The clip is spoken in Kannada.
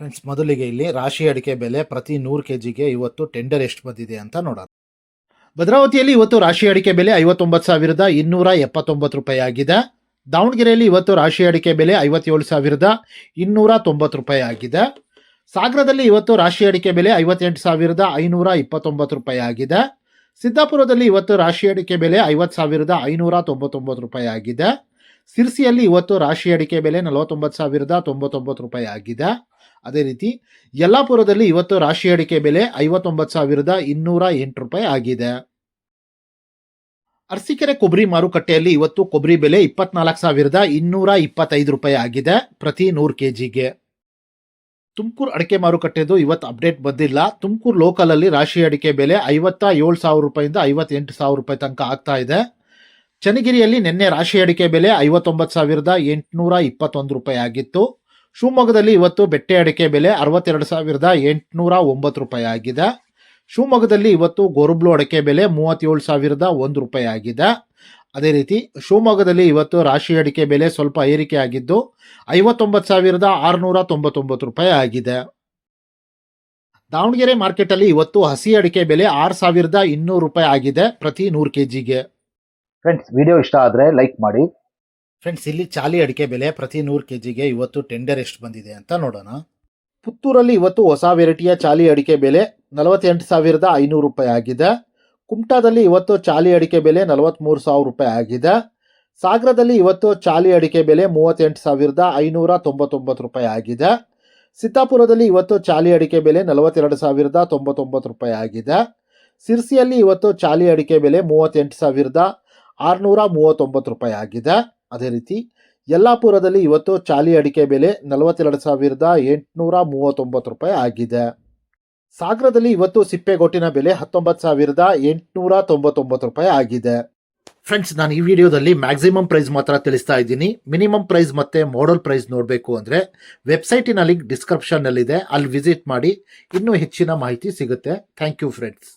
ಫ್ರೆಂಡ್ಸ್ ಮೊದಲಿಗೆ ಇಲ್ಲಿ ರಾಶಿ ಅಡಿಕೆ ಬೆಲೆ ಪ್ರತಿ ನೂರು ಕೆ ಜಿಗೆ ಇವತ್ತು ಟೆಂಡರ್ ಎಷ್ಟು ಬಂದಿದೆ ಅಂತ ನೋಡೋಣ. ಭದ್ರಾವತಿಯಲ್ಲಿ ಇವತ್ತು ರಾಶಿ ಅಡಿಕೆ ಬೆಲೆ ಐವತ್ತೊಂಬತ್ತು ಸಾವಿರದ ಇನ್ನೂರ ಎಪ್ಪತ್ತೊಂಬತ್ತು ರೂಪಾಯಿ ಆಗಿದೆ. ದಾವಣಗೆರೆಯಲ್ಲಿ ಇವತ್ತು ರಾಶಿ ಅಡಿಕೆ ಬೆಲೆ ಐವತ್ತೇಳು ಸಾವಿರದ ಇನ್ನೂರ ತೊಂಬತ್ತು ರೂಪಾಯಿ ಆಗಿದೆ. ಸಾಗರದಲ್ಲಿ ಇವತ್ತು ರಾಶಿ ಅಡಿಕೆ ಬೆಲೆ ಐವತ್ತೆಂಟು ಸಾವಿರದ ಐನೂರ ಇಪ್ಪತ್ತೊಂಬತ್ತು ರೂಪಾಯಿ ಆಗಿದೆ. ಸಿದ್ದಾಪುರದಲ್ಲಿ ಇವತ್ತು ರಾಶಿ ಅಡಿಕೆ ಬೆಲೆ ಐವತ್ತು ಸಾವಿರದ ಐನೂರ ತೊಂಬತ್ತೊಂಬತ್ತು ರೂಪಾಯಿ ಆಗಿದೆ. ಸಿರ್ಸಿಯಲ್ಲಿ ಇವತ್ತು ರಾಶಿ ಅಡಿಕೆ ಬೆಲೆ ನಲವತ್ತೊಂಬತ್ತು ಸಾವಿರದ ತೊಂಬತ್ತೊಂಬತ್ತು ರೂಪಾಯಿ ಆಗಿದೆ. ಅದೇ ರೀತಿ ಯಲ್ಲಾಪುರದಲ್ಲಿ ಇವತ್ತು ರಾಶಿ ಅಡಿಕೆ ಬೆಲೆ ಐವತ್ತೊಂಬತ್ತು ಸಾವಿರದ ಇನ್ನೂರ ಎಂಟು ರೂಪಾಯಿ ಆಗಿದೆ. ಅರಸೀಕೆರೆ ಕೊಬ್ಬರಿ ಮಾರುಕಟ್ಟೆಯಲ್ಲಿ ಇವತ್ತು ಕೊಬ್ಬರಿ ಬೆಲೆ ಇಪ್ಪತ್ನಾಲ್ಕು ಸಾವಿರದ ಇನ್ನೂರ ಇಪ್ಪತ್ತೈದು ರೂಪಾಯಿ ಆಗಿದೆ ಪ್ರತಿ ನೂರು ಕೆ ಜಿಗೆ ತುಮಕೂರು ಅಡಿಕೆ ಮಾರುಕಟ್ಟೆದು ಇವತ್ತು ಅಪ್ಡೇಟ್ ಬಂದಿಲ್ಲ. ತುಮಕೂರು ಲೋಕಲಲ್ಲಿ ರಾಶಿ ಅಡಿಕೆ ಬೆಲೆ ಐವತ್ತ ಏಳು ಸಾವಿರ ರೂಪಾಯಿಂದ ಐವತ್ತೆಂಟು ಸಾವಿರ ರೂಪಾಯಿ ತನಕ ಆಗ್ತಾ ಇದೆ. ಚನ್ನಗಿರಿಯಲ್ಲಿ ನಿನ್ನೆ ರಾಶಿ ಅಡಿಕೆ ಬೆಲೆ ಐವತ್ತೊಂಬತ್ತು ಸಾವಿರದ ಎಂಟುನೂರ ಇಪ್ಪತ್ತೊಂದು ರೂಪಾಯಿ ಆಗಿತ್ತು. ಶಿವಮೊಗ್ಗದಲ್ಲಿ ಇವತ್ತು ಬೆಟ್ಟೆ ಅಡಿಕೆ ಬೆಲೆ ಅರವತ್ತೆರಡು ಸಾವಿರದ ಎಂಟುನೂರ ಒಂಬತ್ತು ರೂಪಾಯಿ ಆಗಿದೆ. ಶಿವಮೊಗ್ಗದಲ್ಲಿ ಇವತ್ತು ಗೊರುಬ್ಲು ಅಡಿಕೆ ಬೆಲೆ ಮೂವತ್ತೇಳು ಸಾವಿರದ ಒಂದು ರೂಪಾಯಿ ಆಗಿದೆ. ಅದೇ ರೀತಿ ಶಿವಮೊಗ್ಗದಲ್ಲಿ ಇವತ್ತು ರಾಶಿ ಅಡಿಕೆ ಬೆಲೆ ಸ್ವಲ್ಪ ಏರಿಕೆ ಆಗಿದ್ದು ಐವತ್ತೊಂಬತ್ತು ಸಾವಿರದ ಆರುನೂರ ತೊಂಬತ್ತೊಂಬತ್ತು ರೂಪಾಯಿ ಆಗಿದೆ. ದಾವಣಗೆರೆ ಮಾರ್ಕೆಟಲ್ಲಿ ಇವತ್ತು ಹಸಿ ಅಡಿಕೆ ಬೆಲೆ ಆರು ಸಾವಿರದ ಇನ್ನೂರು ರೂಪಾಯಿ ಆಗಿದೆ ಪ್ರತಿ ನೂರು ಕೆ ಜಿಗೆ ಫ್ರೆಂಡ್ಸ್ ವಿಡಿಯೋ ಇಷ್ಟ ಆದರೆ ಲೈಕ್ ಮಾಡಿ. ಫ್ರೆಂಡ್ಸ್ ಇಲ್ಲಿ ಚಾಲಿ ಅಡಿಕೆ ಬೆಲೆ ಪ್ರತಿ ನೂರು ಕೆ ಜಿಗೆ ಇವತ್ತು ಟೆಂಡರ್ ಎಷ್ಟು ಬಂದಿದೆ ಅಂತ ನೋಡೋಣ. ಪುತ್ತೂರಲ್ಲಿ ಇವತ್ತು ಹೊಸ ವೆರೈಟಿಯ ಚಾಲಿ ಅಡಿಕೆ ಬೆಲೆ ನಲವತ್ತೆಂಟು ಸಾವಿರದ ಐನೂರು ರೂಪಾಯಿ ಆಗಿದೆ. ಕುಮಟಾದಲ್ಲಿ ಇವತ್ತು ಚಾಲಿ ಅಡಿಕೆ ಬೆಲೆ ನಲವತ್ತ್ಮೂರು ಸಾವಿರ ರೂಪಾಯಿ ಆಗಿದೆ. ಸಾಗರದಲ್ಲಿ ಇವತ್ತು ಚಾಲಿ ಅಡಿಕೆ ಬೆಲೆ ಮೂವತ್ತೆಂಟು ಸಾವಿರದ ಐನೂರ ತೊಂಬತ್ತೊಂಬತ್ತು ರೂಪಾಯಿ ಆಗಿದೆ. ಸಿದ್ದಾಪುರದಲ್ಲಿ ಇವತ್ತು ಚಾಲಿ ಅಡಿಕೆ ಬೆಲೆ ನಲವತ್ತೆರಡು ಸಾವಿರದ ತೊಂಬತ್ತೊಂಬತ್ತು ರೂಪಾಯಿ ಆಗಿದೆ. ಸಿರ್ಸಿಯಲ್ಲಿ ಇವತ್ತು ಚಾಲಿ ಅಡಿಕೆ ಬೆಲೆ ಮೂವತ್ತೆಂಟು ಸಾವಿರದ ಆರುನೂರ ಮೂವತ್ತೊಂಬತ್ತು ರೂಪಾಯಿ ಆಗಿದೆ. ಅದೇ ರೀತಿ ಯಲ್ಲಾಪುರದಲ್ಲಿ ಇವತ್ತು ಚಾಲಿ ಅಡಿಕೆ ಬೆಲೆ ನಲವತ್ತೆರಡು ಸಾವಿರದ ಎಂಟುನೂರ ಮೂವತ್ತೊಂಬತ್ತು ರೂಪಾಯಿ ಆಗಿದೆ. ಸಾಗರದಲ್ಲಿ ಇವತ್ತು ಸಿಪ್ಪೆಗೊಟ್ಟಿನ ಬೆಲೆ ಹತ್ತೊಂಬತ್ತು ಸಾವಿರದ ಎಂಟುನೂರ ತೊಂಬತ್ತೊಂಬತ್ತು ರೂಪಾಯಿ ಆಗಿದೆ. ಫ್ರೆಂಡ್ಸ್ ನಾನು ಈ ವಿಡಿಯೋದಲ್ಲಿ ಮ್ಯಾಕ್ಸಿಮಮ್ ಪ್ರೈಸ್ ಮಾತ್ರ ತಿಳಿಸ್ತಾ ಇದ್ದೀನಿ. ಮಿನಿಮಮ್ ಪ್ರೈಸ್ ಮತ್ತು ಮಾಡಲ್ ಪ್ರೈಸ್ ನೋಡಬೇಕು ಅಂದರೆ ವೆಬ್ಸೈಟಿನ ಲಿಂಕ್ ಡಿಸ್ಕ್ರಿಪ್ಷನ್ನಲ್ಲಿದೆ ಅಲ್ಲಿ ವಿಸಿಟ್ ಮಾಡಿ ಇನ್ನೂ ಹೆಚ್ಚಿನ ಮಾಹಿತಿ ಸಿಗುತ್ತೆ. Thank you friends